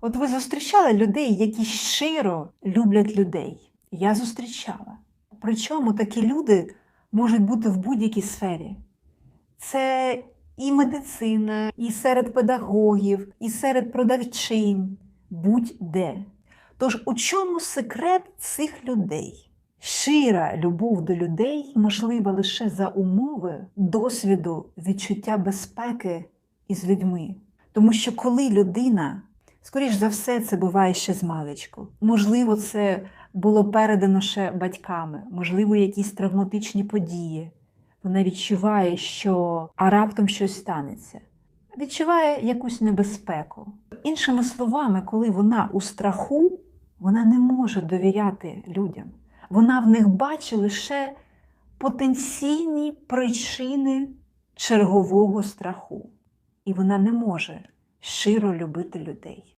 От ви зустрічали людей, які щиро люблять людей. Я зустрічала. Причому такі люди можуть бути в будь-якій сфері. Це і медицина, і серед педагогів, і серед продавчин, будь-де. Тож у чому секрет цих людей? Щира любов до людей можлива лише за умови досвіду відчуття безпеки із людьми. Тому що коли людина, скоріш за все, це буває ще з маличку, можливо, це було передано ще батьками, можливо, якісь травматичні події. Вона відчуває, що а раптом щось станеться. Відчуває якусь небезпеку. Іншими словами, коли вона у страху, вона не може довіряти людям. Вона в них бачить лише потенційні причини чергового страху. І вона не може щиро любити людей.